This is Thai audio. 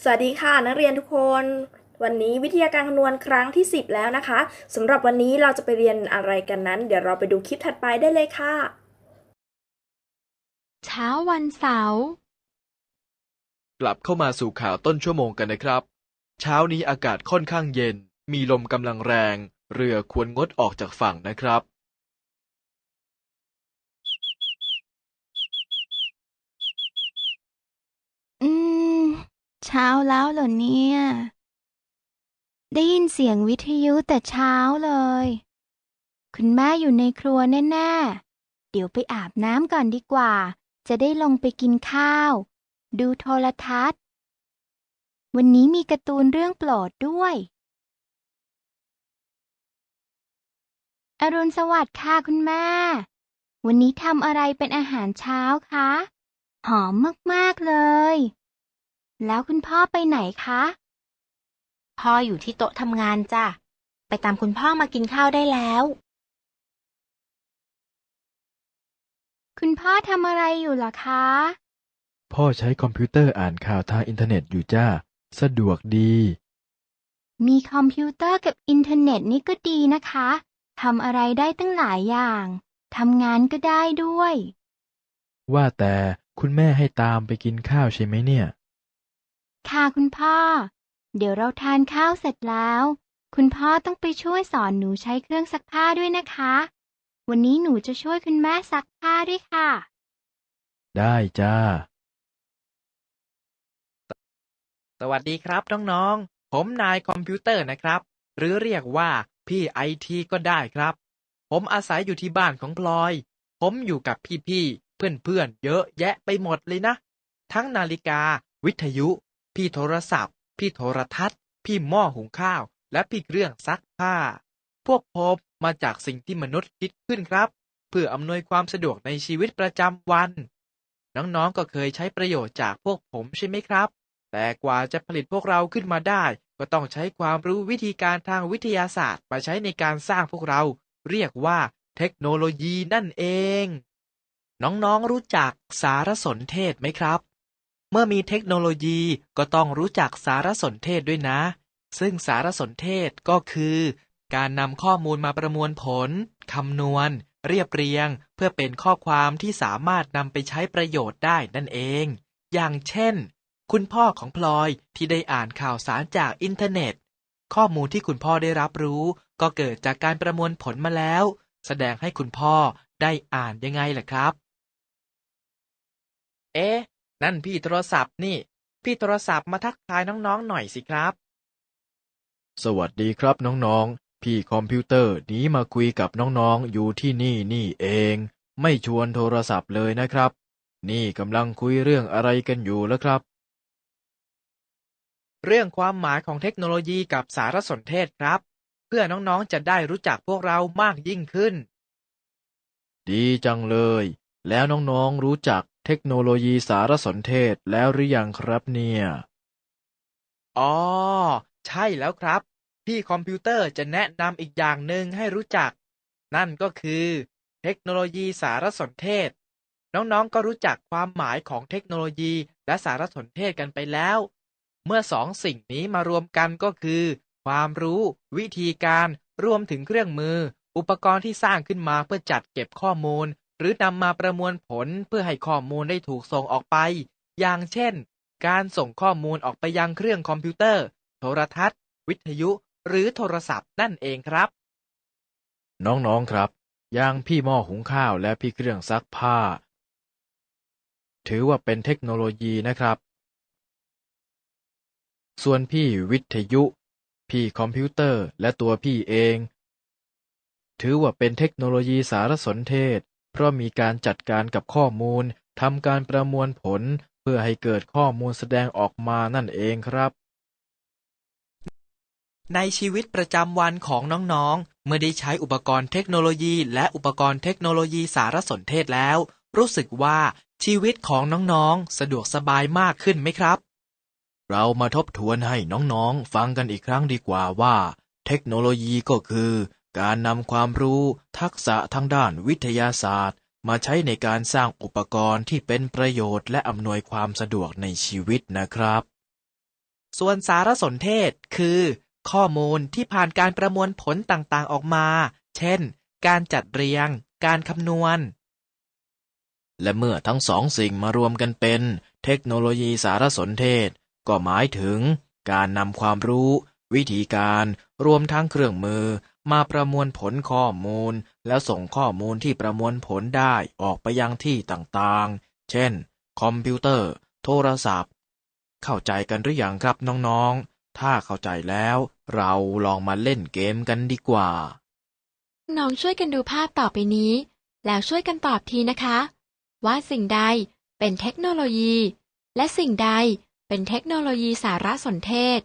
สวัสดีค่ะนักเรียนทุกคน วันนี้วิทยาการคำนวณครั้งที่ 10 แล้วนะคะสำหรับวันนี้เราจะไปเรียนอะไรกันนั้น เดี๋ยวเราไปดูคลิปถัดไปได้เลยค่ะ เช้าวันเสาร์กลับเข้ามาสู่ข่าวต้นชั่วโมงกันนะครับ เช้านี้อากาศค่อนข้างเย็น มีลมกำลังแรง เรือควรงดออกจากฝั่งนะครับ อืม เช้าแล้วเหรอเนี่ย ได้ยินเสียงวิทยุแต่เช้าเลย คุณแม่อยู่ในครัวแน่ๆ เดี๋ยวไปอาบน้ำก่อนดีกว่า จะได้ลงไปกินข้าว ดูโทรทัศน์ วันนี้มีการ์ตูนเรื่องโปรดด้วย อรุณสวัสดิ์ค่ะคุณแม่ วันนี้ทำอะไรเป็นอาหารเช้าคะ หอมมากๆเลย แล้วคุณพ่อไปไหนคะ พ่ออยู่ที่โต๊ะทำงานจ้ะ ไปตามคุณพ่อมากินข้าวได้แล้ว คุณพ่อทำอะไรอยู่ล่ะคะ พ่อใช้คอมพิวเตอร์อ่านข่าวทางอินเทอร์เน็ตอยู่จ้า สะดวกดี มีคอมพิวเตอร์กับอินเทอร์เน็ตนี่ก็ดีนะคะทำอะไรได้ตั้งหลายอย่างทำงานก็ได้ด้วย ว่าแต่คุณแม่ให้ตามไปกินข้าวใช่ไหมเนี่ย ค่ะคุณพ่อ เดี๋ยวเราทานข้าวเสร็จแล้ว คุณพ่อต้องไปช่วยสอนหนูใช้เครื่องซักผ้าด้วยนะคะ วันนี้หนูจะช่วยคุณแม่ซักผ้าด้วยค่ะ ได้จ้า สวัสดีครับน้องๆ ผมนายคอมพิวเตอร์นะครับ หรือเรียกว่าพี่ไอทีก็ได้ครับ ผมอาศัยอยู่ที่บ้านของพลอย ผมอยู่กับพี่ๆ เพื่อนๆ เยอะแยะไปหมดเลยนะ ทั้งนาฬิกา วิทยุ พี่โทรศัพท์ พี่โทรทัศน์ พี่หม้อหุงข้าว และพี่เครื่องซักผ้า พวกผมมาจากสิ่งที่มนุษย์คิดขึ้นครับ เพื่ออำนวยความสะดวกในชีวิตประจำวัน น้องๆก็เคยใช้ประโยชน์จากพวกผมใช่ไหมครับ แต่กว่าจะผลิตพวกเราขึ้นมาได้ ก็ต้องใช้ความรู้วิธีการทางวิทยาศาสตร์มาใช้ในการสร้างพวกเรา เรียกว่าเทคโนโลยีนั่นเอง น้องๆรู้จักสารสนเทศไหมครับ เมื่อมีเทคโนโลยีก็ต้องรู้จักสารสนเทศด้วยนะ ซึ่งสารสนเทศก็คือ การนำข้อมูลมาประมวลผล คำนวณ เรียบเรียง เพื่อเป็นข้อความที่สามารถนำไปใช้ประโยชน์ได้นั่นเอง อย่างเช่น คุณพ่อของพลอยที่ได้อ่านข่าวสารจากอินเทอร์เน็ต ข้อมูลที่คุณพ่อได้รับรู้ ก็เกิดจากการประมวลผลมาแล้ว แสดงให้คุณพ่อได้อ่านยังไงล่ะครับ เอ๊ะ นั่นพี่โทรศัพท์นี่ พี่โทรศัพท์มาทักทายน้องๆหน่อยสิครับ สวัสดีครับน้องๆ พี่คอมพิวเตอร์หนีมาคุยกับน้องๆ อยู่ที่นี่นี่เอง ไม่ชวนโทรศัพท์เลยนะครับ นี่กำลังคุยเรื่องอะไรกันอยู่แล้วครับ เรื่องความหมายของเทคโนโลยีกับสารสนเทศครับ เพื่อน้องๆ จะได้รู้จักพวกเรามากยิ่งขึ้น ดีจังเลย แล้วน้องๆ รู้จัก เทคโนโลยีสารสนเทศแล้วหรือยังครับเนี่ย อ๋อ ใช่แล้วครับ พี่คอมพิวเตอร์จะแนะนำอีกอย่างหนึ่งให้รู้จัก นั่นก็คือ เทคโนโลยีสารสนเทศ น้องๆก็รู้จักความหมายของเทคโนโลยีและสารสนเทศกันไปแล้ว เมื่อสองสิ่งนี้มารวมกันก็คือ ความรู้ วิธีการรวมถึงเครื่องมือ อุปกรณ์ที่สร้างขึ้นมาเพื่อจัดเก็บข้อมูล หรือนำมาประมวลผลเพื่อให้ข้อมูลได้ถูกส่งออกไป อย่างเช่น การส่งข้อมูลออกไปยังเครื่องคอมพิวเตอร์ โทรทัศน์ วิทยุ หรือโทรศัพท์นั่นเองครับ น้องๆครับ อย่างพี่หม้อหุงข้าวและพี่เครื่องซักผ้า ถือว่าเป็นเทคโนโลยีนะครับ ส่วนพี่วิทยุ พี่คอมพิวเตอร์และตัวพี่เอง ถือว่าเป็นเทคโนโลยีสารสนเทศ เพราะมีการจัดการกับข้อมูล ทำการประมวลผล เพื่อให้เกิดข้อมูลแสดงออกมานั่นเองครับ ในชีวิตประจำวันของน้องๆ เมื่อได้ใช้อุปกรณ์เทคโนโลยี และอุปกรณ์เทคโนโลยีสารสนเทศแล้ว รู้สึกว่าชีวิตของน้องๆ สะดวกสบายมากขึ้นไหมครับ เรามาทบทวนให้น้องๆ ฟังกันอีกครั้งดีกว่าว่า เทคโนโลยีก็คือ การนำความรู้ทักษะทางด้านวิทยาศาสตร์ มาใช้ในการสร้างอุปกรณ์ที่เป็นประโยชน์และอำนวยความสะดวกในชีวิตนะครับ ส่วนสารสนเทศคือ ข้อมูลที่ผ่านการประมวลผลต่างๆออกมา เช่น การจัดเรียง การคำนวณ และเมื่อทั้งสองสิ่งมารวมกันเป็น เทคโนโลยีสารสนเทศ ก็หมายถึง การนำความรู้ วิธีการ รวมทั้งเครื่องมือ มาประมวลผลข้อมูล แล้วส่งข้อมูลที่ประมวลผลได้ออกไปยังที่ต่างๆ เช่น คอมพิวเตอร์ โทรศัพท์ เข้าใจกันหรือยังครับน้องๆ ถ้าเข้าใจแล้ว เราลองมาเล่นเกมกันดีกว่า น้องช่วยกันดูภาพต่อไปนี้ แล้วช่วยกันตอบทีนะคะ ว่าสิ่งใดเป็นเทคโนโลยี และสิ่งใดเป็นเทคโนโลยีสารสนเทศ